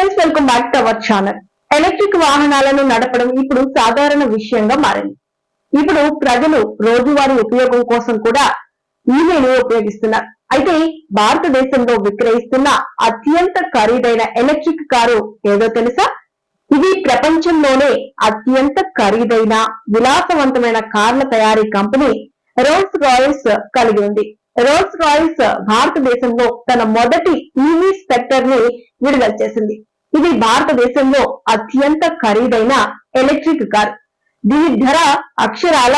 Friends welcome back to our channel electric వాహనాలను నడపడం ఇప్పుడు సాధారణ విషయంగా మారింది. ఇప్పుడు ప్రజలు రోజువారీ ఉపయోగం కోసం కూడా ఈవీని ఉపయోగిస్తున్నారు. అయితే భారతదేశంలో విక్రయిస్తున్న అత్యంత ఖరీదైన ఎలక్ట్రిక్ కారు ఏదో తెలుసా? ఇది ప్రపంచంలోనే అత్యంత ఖరీదైన విలాసవంతమైన కార్ల తయారీ కంపెనీ రోల్స్ రాయల్స్ కలిగి ఉంది. రోల్స్ రాయల్స్ భారతదేశంలో తన మొదటి ఈవీ స్పెక్టర్ని విడుదల చేసింది. ఇది భారతదేశంలో అత్యంత ఖరీదైన ఎలక్ట్రిక్ కార్. దీని ధర అక్షరాల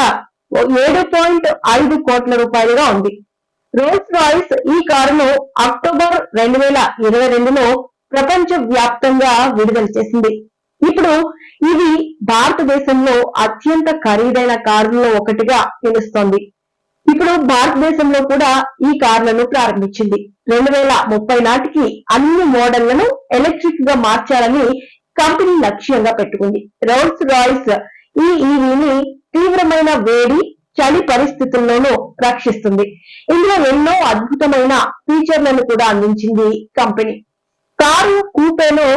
ఏడు పాయింట్ ఐదు కోట్ల రూపాయలుగా ఉంది. రోల్స్ రాయిస్ ఈ కారును అక్టోబర్ రెండు వేల ఇరవై రెండులో ప్రపంచ వ్యాప్తంగా విడుదల చేసింది. ఇప్పుడు ఇది భారతదేశంలో అత్యంత ఖరీదైన కారులో ఒకటిగా నిలుస్తోంది. ఇప్పుడు భారతదేశంలో కూడా ఈ కార్లను ప్రారంభించింది. రెండు వేల ముప్పై నాటికి అన్ని మోడళ్ళను ఎలక్ట్రిక్గా మార్చాలని కంపెనీ లక్ష్యంగా పెట్టుకుంది. రోల్స్ రాయిస్ ఈ ఈవీని తీవ్రమైన వేడి చలి పరిస్థితుల్లోనూ రక్షిస్తుంది. ఇందులో ఎన్నో అద్భుతమైన ఫీచర్లను కూడా అందించింది company. Car కూపేలో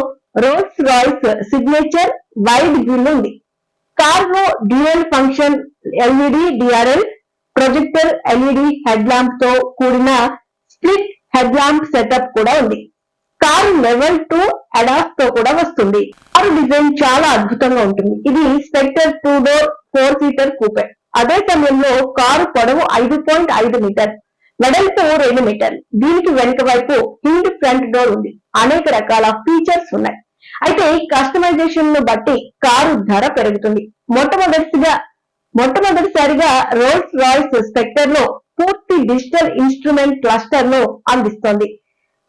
Rolls Royce signature wide grille ఉంది. కారులో dual function LED DRL projector LED head ల్యాంప్తో కూడిన స్ప్లిట్ హెడ్ ల్యాంప్ సెటప్ కూడా ఉంది. కారు లెవెల్ టూ అడాస్తో కూడా వస్తుంది. కారు డిజైన్ చాలా అద్భుతంగా ఉంటుంది. ఇది Spectre two door four seater coupe అదే సమయంలో కారు పొడవు ఐదు పాయింట్ ఐదు మీటర్ వెడల్పు రెండు మీటర్. దీనికి వెనుక వైపు హిండ్ ఫ్రంట్ డోర్ ఉంది. అనేక రకాల ఫీచర్స్ ఉన్నాయి. అయితే కస్టమైజేషన్ను బట్టి కారు ధర పెరుగుతుంది. మొట్టమొదటిగా మొట్టమొదటిసారిగా రోల్స్ రాయిస్ స్పెక్టర్లో పూర్తి డిజిటల్ ఇన్స్ట్రుమెంట్ క్లస్టర్ను అందిస్తోంది.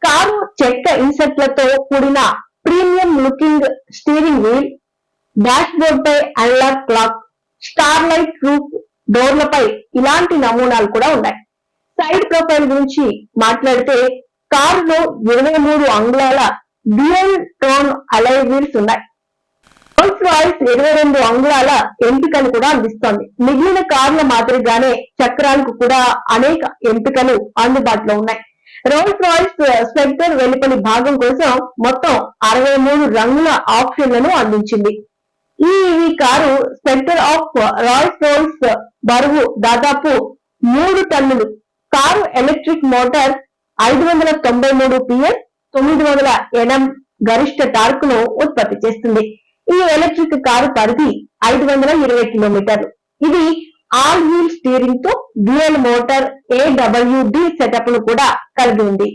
కారు చెక్క ఇన్సెట్లతో కూడిన premium looking steering wheel dashboard పై unlock clock star light roof డోర్లపై ఇలాంటి నమూనాలు కూడా ఉన్నాయి. సైడ్ ప్రొఫైల్ గురించి మాట్లాడితే కారులో ఇరవై మూడు అంగుళాల డ్యూయల్ టోన్ అలై వీల్స్ ఉన్నాయి. రోల్స్ రాయిస్ ఇరవై రెండు అంగుళాల ఎంపికలు కూడా అందిస్తోంది. మిగిలిన కార్ల మాదిరిగానే చక్రాలకు కూడా అనేక ఎంపికలు అందుబాటులో ఉన్నాయి. రోల్స్ రాయిస్ స్పెక్టర్ వెలుపలి భాగం కోసం మొత్తం అరవై మూడు రంగుల ఆప్షన్లను అందించింది. ఈ car Spectre of Royce Rolls బరువు దాదాపు మూడు టన్నులు. కారు ఎలక్ట్రిక్ మోటార్ ఐదు వందల తొంభై మూడు పిఎస్ తొమ్మిది వందల ఎనం గరిష్ట టార్క్ను ఉత్పత్తి చేస్తుంది. ఈ ఎలక్ట్రిక్ కారు పరిధి ఐదు వందల ఇరవై కిలోమీటర్లు ఇది ఆల్ వీల్ స్టీరింగ్తో డ్యూయల్ మోటార్ ఏడబ్ల్యూడి సెటప్ను కూడా కలిగి ఉంది.